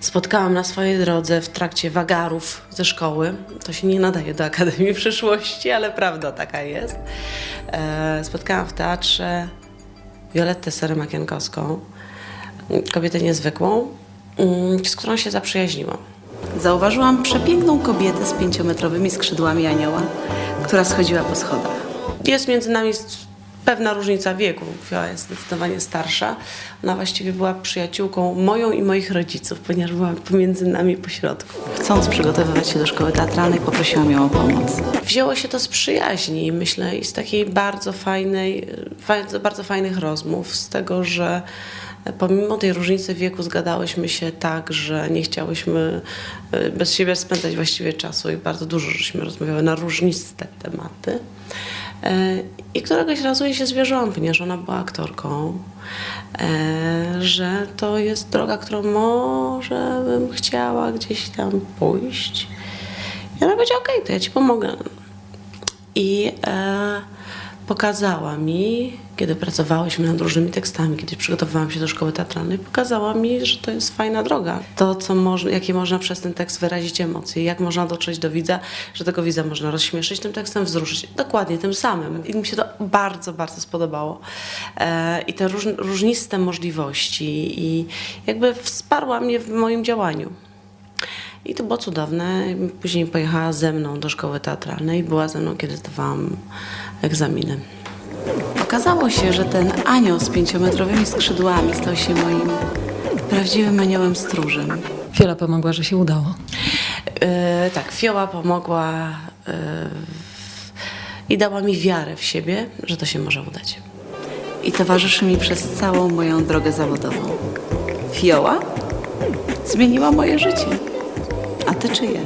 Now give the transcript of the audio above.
spotkałam na swojej drodze w trakcie wagarów ze szkoły. To się nie nadaje do Akademii Przyszłości, ale prawda taka jest. E, spotkałam w teatrze Violettę Serymakienkowską, kobietę niezwykłą, mm, z którą się zaprzyjaźniłam. Zauważyłam przepiękną kobietę z pięciometrowymi skrzydłami anioła, która schodziła po schodach. Jest między nami pewna różnica wieku. Fiola jest zdecydowanie starsza. Ona właściwie była przyjaciółką moją i moich rodziców, ponieważ była pomiędzy nami pośrodku. Chcąc przygotowywać się do szkoły teatralnej, poprosiłam ją o pomoc. Wzięło się to z przyjaźni, myślę, i z takiej bardzo fajnej, fa- bardzo fajnych rozmów, z tego, że pomimo tej różnicy wieku zgadałyśmy się tak, że nie chciałyśmy e, bez siebie spędzać właściwie czasu i bardzo dużo żeśmy rozmawiały na różniste tematy. E, I któregoś razu jej się zwierzyłam, ponieważ ona była aktorką, e, że to jest droga, którą może bym chciała gdzieś tam pójść. I ona powiedziała, okej, to ja ci pomogę. I e, pokazała mi, kiedy pracowałyśmy nad różnymi tekstami, kiedy przygotowywałam się do szkoły teatralnej, pokazała mi, że to jest fajna droga. To, co można, jakie można przez ten tekst wyrazić emocje, jak można dotrzeć do widza, że tego widza można rozśmieszyć tym tekstem, wzruszyć. Dokładnie tym samym. I mi się to bardzo, bardzo spodobało. E, I te róż, różniste możliwości i jakby wsparła mnie w moim działaniu. I to było cudowne. Później pojechała ze mną do szkoły teatralnej i była ze mną, kiedy zdawałam egzaminy. Okazało się, że ten anioł z pięciometrowymi skrzydłami stał się moim prawdziwym aniołem stróżem. Fiola pomogła, że się udało. E, tak, Fioła pomogła e, i dała mi wiarę w siebie, że to się może udać. I towarzyszy mi przez całą moją drogę zawodową. Fioła zmieniła moje życie. Ty czyje?